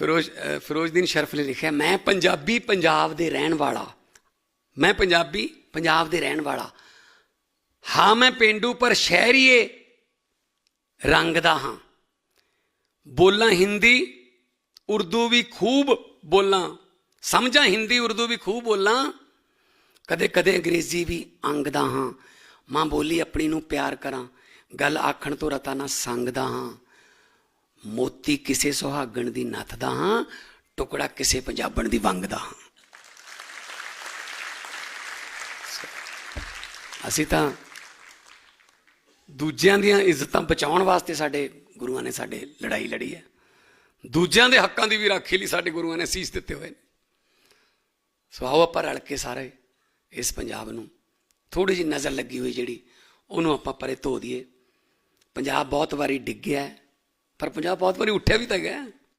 Firoz Firozdin Surf ਨੇ ਲਿਖਿਆ, ਮੈਂ ਪੰਜਾਬੀ ਪੰਜਾਬ ਦੇ ਰਹਿਣ ਵਾਲਾ। ਮੈਂ ਪੰਜਾਬੀ ਪੰਜਾਬ ਦੇ ਰਹਿਣ ਵਾਲਾ। ਹਾਂ, ਮੈਂ ਪਿੰਡੂ, ਪਰ ਸ਼ਹਿਰੀਏ ਰੰਗ ਦਾ ਹਾਂ। ਬੋਲਾਂ ਹਿੰਦੀ, ਉਰਦੂ ਵੀ ਖੂਬ ਬੋਲਾਂ। ਸਮਝਾਂ ਹਿੰਦੀ, ਉਰਦੂ ਵੀ ਖੂਬ ਬੋਲਾਂ। ਕਦੇ ਕਦੇ ਅੰਗਰੇਜ਼ੀ ਵੀ ਅੰਗਦਾ ਹਾਂ। ਮਾਂ ਬੋਲੀ ਆਪਣੀ ਨੂੰ ਪਿਆਰ ਕਰਾਂ। ਗੱਲ ਆਖਣ ਤੋਂ ਰਤਾ ਨਾ ਸੰਗਦਾ ਹਾਂ। ਮੋਤੀ ਕਿਸੇ ਸੁਹਾਗਣ ਦੀ ਨੱਥ ਦਾ ਹਾਂ ਟੁਕੜਾ ਕਿਸੇ ਪੰਜਾਬਣ ਦੀ ਵੰਗ ਦਾ ਹਾਂ। ਅਸੀਂ ਤਾਂ ਦੂਜਿਆਂ ਦੀਆਂ ਇੱਜ਼ਤਾਂ ਬਚਾਉਣ ਵਾਸਤੇ ਸਾਡੇ ਗੁਰੂਆਂ ਨੇ ਸਾਡੇ ਲੜਾਈ ਲੜੀ ਹੈ। ਦੂਜਿਆਂ ਦੇ ਹੱਕਾਂ ਦੀ ਵੀ ਰਾਖੀ ਲਈ ਸਾਡੇ ਗੁਰੂਆਂ ਨੇ ਸੀਸ ਦਿੱਤੇ ਹੋਏ ਨੇ। ਸੋ ਆਓ ਆਪਾਂ ਰਲ ਕੇ ਸਾਰੇ ਇਸ ਪੰਜਾਬ ਨੂੰ ਥੋੜੀ ਜਿਹੀ ਨਜ਼ਰ ਲੱਗੀ ਹੋਈ ਜਿਹੜੀ ਉਹਨੂੰ ਆਪਾਂ ਪਰੇ ਧੋ ਦਈਏ। ਪੰਜਾਬ ਬਹੁਤ ਵਾਰੀ ਡਿੱਗਿਆ ਹੈ, ਪਰ ਪੰਜਾਬ ਬਹੁਤ ਵਾਰੀ ਉੱਠਿਆ ਵੀ ਤਾਂ ਗਿਆ